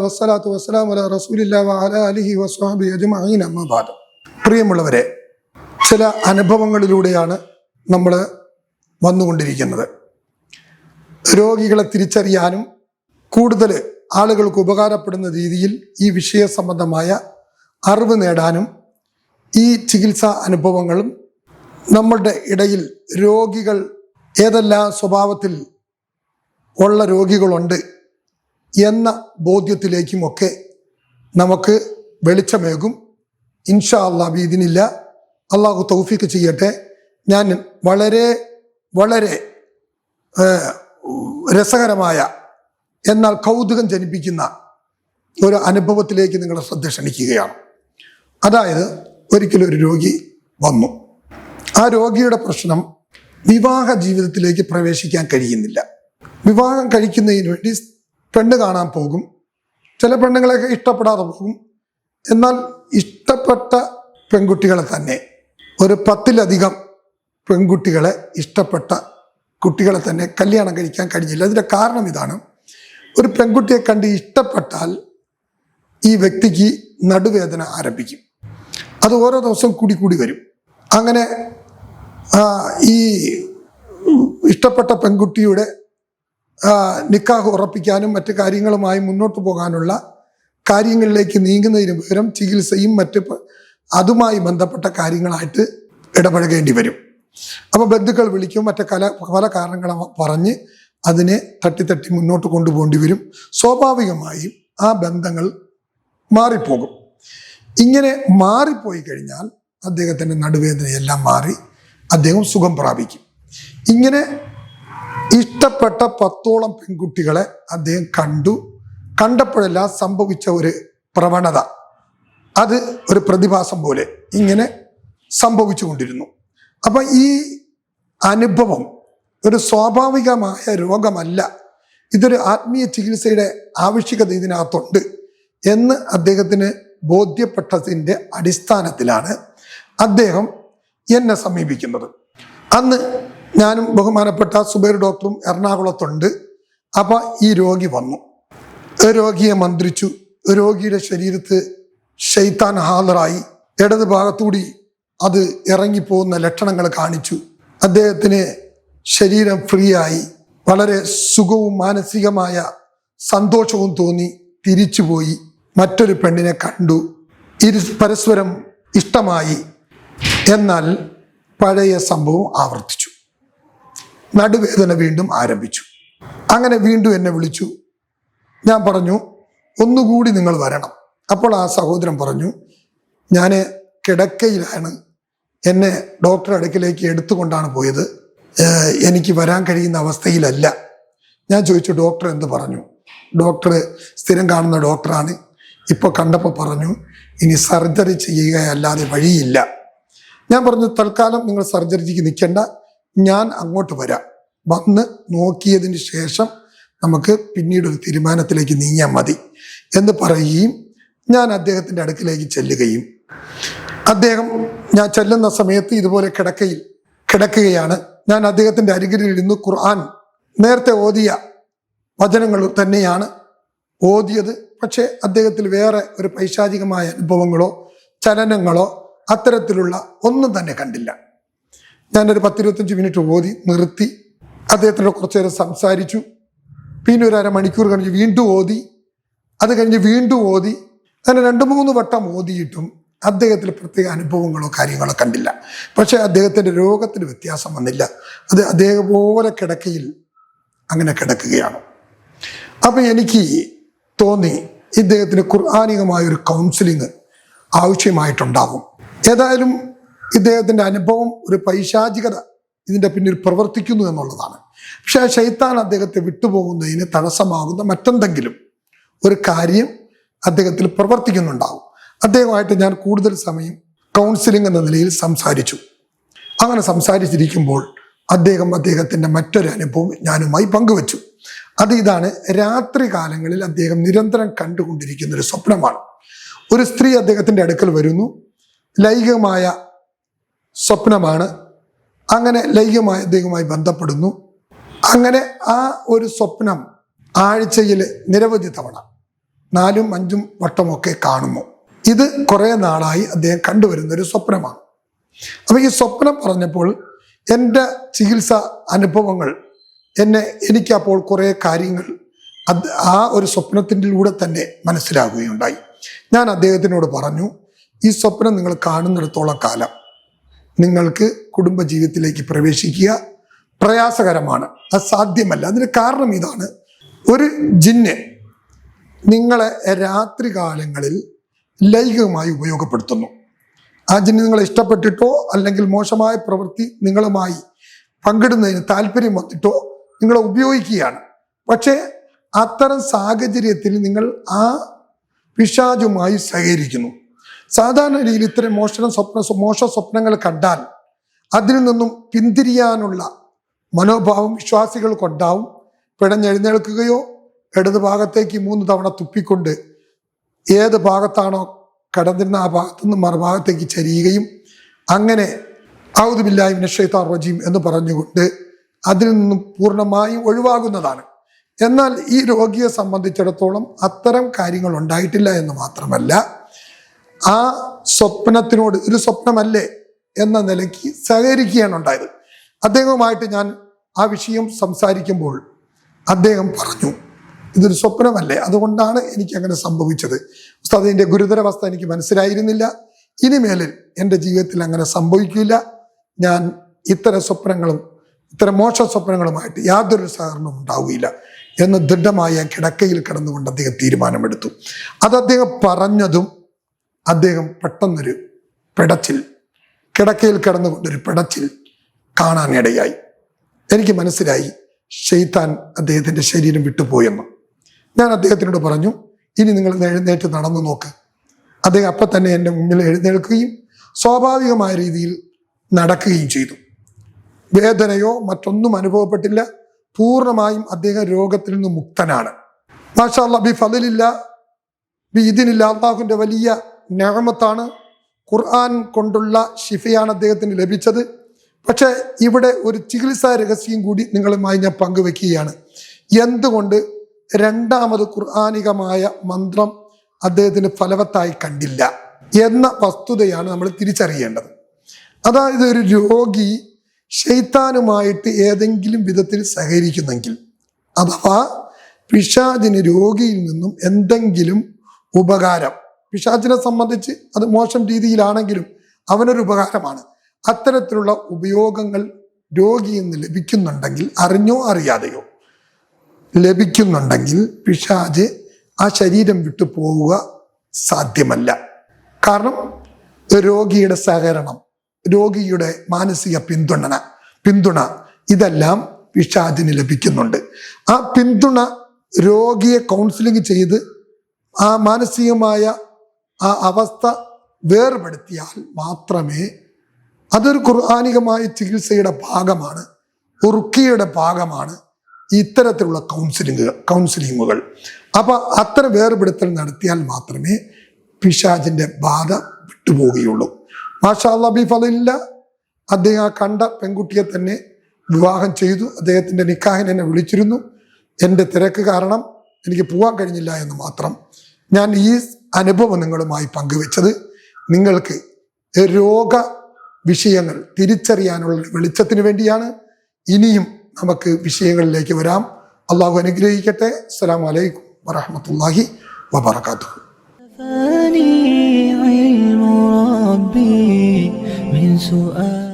വസ്സലാത്തു പ്രിയമുള്ളവരെ ചില അനുഭവങ്ങളിലൂടെയാണ് നമ്മൾ വന്നുകൊണ്ടിരിക്കുന്നത്. രോഗികളെ തിരിച്ചറിയാനും കൂടുതൽ ആളുകൾക്ക് ഉപകാരപ്പെടുന്ന രീതിയിൽ ഈ വിഷയ സംബന്ധമായ അറിവ് നേടാനും ഈ ചികിത്സാ അനുഭവങ്ങളും നമ്മളുടെ ഇടയിൽ രോഗികൾ ഏതെല്ലാം സ്വഭാവത്തിൽ ഉള്ള രോഗികളുണ്ട് എന്ന ബോധ്യത്തിലേക്കുമൊക്കെ നമുക്ക് വെളിച്ചമേകും. ഇൻഷാ അള്ളാ ബീദിനില്ല അള്ളാഹു തൗഫീക്ക് ചെയ്യട്ടെ. ഞാൻ വളരെ വളരെ രസകരമായ എന്നാൽ കൗതുകം ജനിപ്പിക്കുന്ന ഒരു അനുഭവത്തിലേക്ക് നിങ്ങളുടെ ശ്രദ്ധ ക്ഷണിക്കുകയാണ്. അതായത് ഒരിക്കലും ഒരു രോഗി വന്നു. ആ രോഗിയുടെ പ്രശ്നം വിവാഹ ജീവിതത്തിലേക്ക് പ്രവേശിക്കാൻ കഴിയുന്നില്ല. വിവാഹം കഴിക്കുന്നതിന് വേണ്ടി പെണ്ണ് കാണാൻ പോകും. ചില പെണ്ണുങ്ങളെയൊക്കെ ഇഷ്ടപ്പെടാതെ പോകും. എന്നാൽ ഇഷ്ടപ്പെട്ട പെൺകുട്ടികളെ തന്നെ ഒരു പത്തിലധികം പെൺകുട്ടികളെ ഇഷ്ടപ്പെട്ട കുട്ടികളെ തന്നെ കല്യാണം കഴിക്കാൻ കഴിഞ്ഞില്ല. അതിന്റെ കാരണം ഇതാണ്. ഒരു പെൺകുട്ടിയെ കണ്ട് ഇഷ്ടപ്പെട്ടാൽ ഈ വ്യക്തിക്ക് നടുവേദന ആരംഭിക്കും. അത് ഓരോ ദിവസം കൂടി കൂടി വരും. അങ്ങനെ ഈ ഇഷ്ടപ്പെട്ട പെൺകുട്ടിയുടെ നിക്കാഹ് ഉറപ്പിക്കാനും മറ്റു കാര്യങ്ങളുമായി മുന്നോട്ട് പോകാനുള്ള കാര്യങ്ങളിലേക്ക് നീങ്ങുന്നതിന് പകരം ചികിത്സയും മറ്റ് അതുമായി ബന്ധപ്പെട്ട കാര്യങ്ങളായിട്ട് ഇടപഴകേണ്ടി വരും. അപ്പോൾ ബന്ധുക്കൾ വിളിക്കും മറ്റ് കല പല കാരണങ്ങളും പറഞ്ഞ് അതിനെ തട്ടി തട്ടി മുന്നോട്ട് കൊണ്ടുപോകേണ്ടി വരും. സ്വാഭാവികമായും ആ ബന്ധങ്ങൾ മാറിപ്പോകും. ഇങ്ങനെ മാറിപ്പോയി കഴിഞ്ഞാൽ അദ്ദേഹത്തിന്റെ നടുവേദനയെല്ലാം മാറി അദ്ദേഹം സുഖം പ്രാപിക്കും. ഇങ്ങനെ ഇഷ്ടപ്പെട്ട പത്തോളം പെൺകുട്ടികളെ അദ്ദേഹം കണ്ടു. കണ്ടപ്പോഴെല്ലാം സംഭവിച്ച ഒരു പ്രവണത. അത് ഒരു പ്രതിഭാസം പോലെ ഇങ്ങനെ സംഭവിച്ചുകൊണ്ടിരുന്നു. അപ്പം ഈ അനുഭവം ഒരു സ്വാഭാവികമായ രോഗമല്ല. ഇതൊരു ആത്മീയ ചികിത്സയുടെ ആവശ്യകത ഇതിനകത്തുണ്ട് എന്ന് അദ്ദേഹത്തിന് ബോധ്യപ്പെട്ടതിന്റെ അടിസ്ഥാനത്തിലാണ് അദ്ദേഹം എന്നെ സമീപിക്കുന്നത്. അന്ന് ഞാനും ബഹുമാനപ്പെട്ട സുബൈർ ഡോക്ടറും എറണാകുളത്തുണ്ട്. അപ്പം ഈ രോഗി വന്നു. രോഗിയെ മന്ത്രിച്ചു. രോഗിയുടെ ശരീരത്ത് ഷെയ്ത്താൻ ഹാദറായി ഇടത് ഭാഗത്തൂടി അത് ഇറങ്ങിപ്പോകുന്ന ലക്ഷണങ്ങൾ കാണിച്ചു. അദ്ദേഹത്തിന് ശരീരം ഫ്രീ ആയി വളരെ സുഖവും മാനസികമായ സന്തോഷവും തോന്നി. തിരിച്ചുപോയി. മറ്റൊരു പെണ്ണിനെ കണ്ടു. ഇരു പരസ്പരം ഇഷ്ടമായി. എന്നാൽ പഴയ സംഭവം ആവർത്തിച്ചു. നടുവേദന വീണ്ടും ആരംഭിച്ചു. അങ്ങനെ വീണ്ടും എന്നെ വിളിച്ചു. ഞാൻ പറഞ്ഞു ഒന്നുകൂടി നിങ്ങൾ വരണം. അപ്പോൾ ആ സഹോദരൻ പറഞ്ഞു ഞാൻ കിടക്കയിലാണ്. എന്നെ ഡോക്ടർ അടുക്കിലേക്ക് എടുത്തുകൊണ്ടാണ് പോയത്. എനിക്ക് വരാൻ കഴിയുന്ന അവസ്ഥയിലല്ല. ഞാൻ ചോദിച്ചു ഡോക്ടർ എന്ത് പറഞ്ഞു? ഡോക്ടർ സ്ഥിരം കാണുന്ന ഡോക്ടറാണ്. ഇപ്പോൾ കണ്ടപ്പോൾ പറഞ്ഞു ഇനി സർജറി ചെയ്യുകയല്ലാതെ വഴിയില്ല. ഞാൻ പറഞ്ഞു തൽക്കാലം നിങ്ങൾ സർജറിക്ക് നിൽക്കേണ്ട. ഞാൻ അങ്ങോട്ട് വരാം. വന്ന് നോക്കിയതിന് ശേഷം നമുക്ക് പിന്നീട് ഒരു തീരുമാനത്തിലേക്ക് നീങ്ങിയാൽ മതി എന്ന് പറയുകയും ഞാൻ അദ്ദേഹത്തിന്റെ അടുക്കിലേക്ക് ചെല്ലുകയും. അദ്ദേഹം ഞാൻ ചെല്ലുന്ന സമയത്ത് ഇതുപോലെ കിടക്കയിൽ കിടക്കുകയാണ്. ഞാൻ അദ്ദേഹത്തിന്റെ അരികിലിരുന്ന് ഖുർആൻ നേരത്തെ ഓതിയ വചനങ്ങൾ തന്നെയാണ് ഓതിയത്. പക്ഷേ അദ്ദേഹത്തിൽ വേറെ ഒരു പൈശാചികമായ അനുഭവങ്ങളോ ചലനങ്ങളോ അത്തരത്തിലുള്ള ഒന്നും തന്നെ കണ്ടില്ല. ഞാനൊരു പത്തിരുപത്തഞ്ച് മിനിറ്റ് ഓതി നിർത്തി. അദ്ദേഹത്തിനോട് കുറച്ചു നേരം സംസാരിച്ചു. പിന്നെ ഒരു അരമണിക്കൂർ കഴിഞ്ഞ് വീണ്ടും ഓതി. അത് കഴിഞ്ഞ് വീണ്ടും ഓതി. അങ്ങനെ രണ്ട് മൂന്ന് വട്ടം ഓതിയിട്ടും അദ്ദേഹത്തിൽ പ്രത്യേക അനുഭവങ്ങളോ കാര്യങ്ങളോ കണ്ടില്ല. പക്ഷേ അദ്ദേഹത്തിന്റെ രോഗത്തിന് വ്യത്യാസം വന്നില്ല. അത് അദ്ദേഹം പോലെ കിടക്കയിൽ അങ്ങനെ കിടക്കുകയാണ്. അപ്പം എനിക്ക് തോന്നി ഇദ്ദേഹത്തിന് ഖുർആാനികമായ ഒരു കൗൺസിലിംഗ് ആവശ്യമായിട്ടുണ്ടാകും ഏതായാലും ഇദ്ദേഹത്തിന്റെ അനുഭവം ഒരു പൈശാചികത ഇതിന്റെ പിന്നിൽ പ്രവർത്തിക്കുന്നു എന്നുള്ളതാണ്. പക്ഷേ ശൈത്താൻ അദ്ദേഹത്തെ വിട്ടുപോകുന്നതിന് തടസ്സമാകുന്ന മറ്റെന്തെങ്കിലും ഒരു കാര്യം അദ്ദേഹത്തിൽ പ്രവർത്തിക്കുന്നുണ്ടാവും. അദ്ദേഹമായിട്ട് ഞാൻ കൂടുതൽ സമയം കൗൺസിലിംഗ് എന്ന നിലയിൽ സംസാരിച്ചു. അങ്ങനെ സംസാരിച്ചിരിക്കുമ്പോൾ അദ്ദേഹം അദ്ദേഹത്തിന്റെ മറ്റൊരു അനുഭവം ഞാനുമായി പങ്കുവച്ചു. അത് ഇതാണ് രാത്രി കാലങ്ങളിൽ അദ്ദേഹം നിരന്തരം കണ്ടുകൊണ്ടിരിക്കുന്ന ഒരു സ്വപ്നമാണ്. ഒരു സ്ത്രീ അദ്ദേഹത്തിന്റെ അടുക്കൽ വരുന്നു. ലൈംഗികമായ സ്വപ്നമാണ്. അങ്ങനെ ലൈംഗികമായ ദൈവമായി ബന്ധപ്പെടുന്നു. അങ്ങനെ ആ ഒരു സ്വപ്നം ആഴ്ചയിൽ നിരവധി തവണ നാലും അഞ്ചും വട്ടമൊക്കെ കാണുന്നു. ഇത് കുറേ നാളായി അദ്ദേഹം കണ്ടുവരുന്ന ഒരു സ്വപ്നമാണ്. അപ്പോൾ ഈ സ്വപ്നം പറഞ്ഞപ്പോൾ എന്റെ ചികിത്സ അനുഭവങ്ങൾ എന്നെ എനിക്കപ്പോൾ കുറേ കാര്യങ്ങൾ അത് ആ ഒരു സ്വപ്നത്തിന്റെ കൂടെ തന്നെ മനസ്സിലാകുകയുണ്ടായി. ഞാൻ അദ്ദേഹത്തിനോട് പറഞ്ഞു ഈ സ്വപ്നം നിങ്ങൾ കാണുന്നിടത്തോളം കാലം നിങ്ങൾക്ക് കുടുംബജീവിതത്തിലേക്ക് പ്രവേശിക്കുക പ്രയാസകരമാണ്. അത് സാധ്യമല്ല. അതിന് കാരണം ഇതാണ്. ഒരു ജിന്ന് നിങ്ങളെ രാത്രി കാലങ്ങളിൽ ലൈംഗികമായി ഉപയോഗപ്പെടുത്തുന്നു. ആ ജിന്ന് നിങ്ങളെ ഇഷ്ടപ്പെട്ടിട്ടോ അല്ലെങ്കിൽ മോശമായ പ്രവൃത്തി നിങ്ങളുമായി പങ്കിടുന്നതിന് താല്പര്യം വന്നിട്ടോ നിങ്ങളെ ഉപയോഗിക്കുകയാണ്. പക്ഷേ അത്തരം സാഹചര്യത്തിൽ നിങ്ങൾ ആ പിശാചുമായി സഹകരിക്കുന്നു. സാധാരണ രീതിയിൽ ഇത്തരം മോഷണ സ്വപ്ന മോശ സ്വപ്നങ്ങൾ കണ്ടാൽ അതിൽ നിന്നും പിന്തിരിയാനുള്ള മനോഭാവം വിശ്വാസികൾക്കുണ്ടാവും പിടഞ്ഞെഴുന്നേൽക്കുകയോ ഇടത് ഭാഗത്തേക്ക് മൂന്ന് തവണ തുപ്പിക്കൊണ്ട് ഏത് ഭാഗത്താണോ കടന്നിരുന്ന ആ ഭാഗത്തു നിന്ന് മറുഭാഗത്തേക്ക് ചരിയുകയും അങ്ങനെ ഔദുബില്ലായി നഷൈത്താർ റജീം എന്ന് പറഞ്ഞുകൊണ്ട് അതിൽ നിന്നും പൂർണമായും ഒഴിവാകുന്നതാണ്. എന്നാൽ ഈ രോഗിയെ സംബന്ധിച്ചിടത്തോളം അത്തരം കാര്യങ്ങൾ ഉണ്ടായിട്ടില്ല എന്ന് മാത്രമല്ല ആ സ്വപ്നത്തിനോട് ഒരു സ്വപ്നമല്ലേ എന്ന നിലയ്ക്ക് സഹകരിക്കുകയാണ് ഉണ്ടായത്. അദ്ദേഹവുമായിട്ട് ഞാൻ ആ വിഷയം സംസാരിക്കുമ്പോൾ അദ്ദേഹം പറഞ്ഞു ഇതൊരു സ്വപ്നമല്ലേ? അതുകൊണ്ടാണ് എനിക്ക് അങ്ങനെ സംഭവിച്ചത്. ഉസ്താദ് ഇതിന്റെ ഗുരുതരാവസ്ഥ എനിക്ക് മനസ്സിലായിരുന്നില്ല. ഇനിമേലിൽ എന്റെ ജീവിതത്തിൽ അങ്ങനെ സംഭവിക്കില്ല. ഞാൻ ഇത്തരം സ്വപ്നങ്ങളും ഇത്തരം മോശ സ്വപ്നങ്ങളുമായിട്ട് യാതൊരു സഹകരണവും ഉണ്ടാവുകയില്ല. എന്ന് ദൃഢമായ കിടക്കയിൽ കിടന്നുകൊണ്ട് അദ്ദേഹം തീരുമാനമെടുത്തു. അത് അദ്ദേഹം പറഞ്ഞതും അദ്ദേഹം പെട്ടെന്നൊരു പിടച്ചിൽ കിടക്കയിൽ കിടന്നുകൊണ്ടൊരു പിടച്ചിൽ കാണാനിടയായി. എനിക്ക് മനസ്സിലായി ഷെയ്ത്താൻ അദ്ദേഹത്തിന്റെ ശരീരം വിട്ടുപോയെന്ന്. ഞാൻ അദ്ദേഹത്തിനോട് പറഞ്ഞു ഇനി നിങ്ങൾ എഴുന്നേറ്റ് നടന്നു നോക്ക്. അദ്ദേഹം അപ്പം തന്നെ എന്റെ മുന്നിൽ എഴുന്നേൽക്കുകയും സ്വാഭാവികമായ രീതിയിൽ നടക്കുകയും ചെയ്തു. വേദനയോ മറ്റൊന്നും അനുഭവപ്പെട്ടില്ല. പൂർണമായും അദ്ദേഹം രോഗത്തിൽ നിന്ന് മുക്തനാണ്. മാഷാ ബി ഫലില്ല ബി ഇതിനില്ല അള്ളാഹുവിന്റെ വലിയ ഞാമത്താണ് ഖുർആൻ കൊണ്ടുള്ള ഷിഫയാണ് അദ്ദേഹത്തിന് ലഭിച്ചത്. പക്ഷേ ഇവിടെ ഒരു ചികിത്സാ രഹസ്യം കൂടി നിങ്ങളുമായി ഞാൻ പങ്കുവെക്കുകയാണ്. എന്തുകൊണ്ട് രണ്ടാമത് ഖുർആാനികമായ മന്ത്രം അദ്ദേഹത്തിന് ഫലവത്തായി കണ്ടില്ല എന്ന വസ്തുതയാണ് നമ്മൾ തിരിച്ചറിയേണ്ടത്. അതായത് ഒരു രോഗി ശൈത്താനുമായിട്ട് ഏതെങ്കിലും വിധത്തിൽ സഹകരിക്കുന്നെങ്കിൽ അഥവാ പിഷാദിന് രോഗിയിൽ നിന്നും എന്തെങ്കിലും ഉപകാരം പിശാചിനെ സംബന്ധിച്ച് അത് മോശം രീതിയിലാണെങ്കിലും അവനൊരു ഉപകാരമാണ്. അത്തരത്തിലുള്ള ഉപയോഗങ്ങൾ രോഗിയിൽ നിന്ന് ലഭിക്കുന്നുണ്ടെങ്കിൽ അറിഞ്ഞോ അറിയാതെയോ? ലഭിക്കുന്നുണ്ടെങ്കിൽ പിശാജ് ആ ശരീരം വിട്ടു പോവുക സാധ്യമല്ല. കാരണം രോഗിയുടെ സഹകരണം രോഗിയുടെ മാനസിക പിന്തുണ പിന്തുണ ഇതെല്ലാം പിശാജിന് ലഭിക്കുന്നുണ്ട്. ആ പിന്തുണ രോഗിയെ കൗൺസിലിംഗ് ചെയ്ത് ആ മാനസികമായ ആ അവസ്ഥ വേർപെടുത്തിയാൽ മാത്രമേ അതൊരു ഖുർആാനികമായ ചികിത്സയുടെ ഭാഗമാണ് ഉറുക്കിയുടെ ഭാഗമാണ് ഇത്തരത്തിലുള്ള കൗൺസിലിങ്ങുകൾ കൗൺസിലിങ്ങുകൾ അപ്പൊ അത്തരം വേർപെടുത്തൽ നടത്തിയാൽ മാത്രമേ പിശാജിന്റെ ബാധ വിട്ടുപോവുകയുള്ളൂ. മാഷാ ഫലില്ല അദ്ദേഹം ആ കണ്ട പെൺകുട്ടിയെ തന്നെ വിവാഹം ചെയ്തു. അദ്ദേഹത്തിന്റെ നിക്കാഹിനെ എന്നെ വിളിച്ചിരുന്നു. എന്റെ തിരക്ക് കാരണം എനിക്ക് പോകാൻ കഴിഞ്ഞില്ല എന്ന് മാത്രം. ഞാൻ ഈ അനുഭവം നിങ്ങളുമായി പങ്കുവെച്ചത് നിങ്ങൾക്ക് രോഗ വിഷയങ്ങൾ തിരിച്ചറിയാനുള്ള വെളിച്ചത്തിന് വേണ്ടിയാണ് ഇനിയും നമുക്ക് വിഷയങ്ങളിലേക്ക് വരാം അള്ളാഹു അനുഗ്രഹിക്കട്ടെ അസ്സാം വലൈക്കും വറഹമത്തല്ലാഹി വബർക്കാത്തു فاني علم ربي من سؤال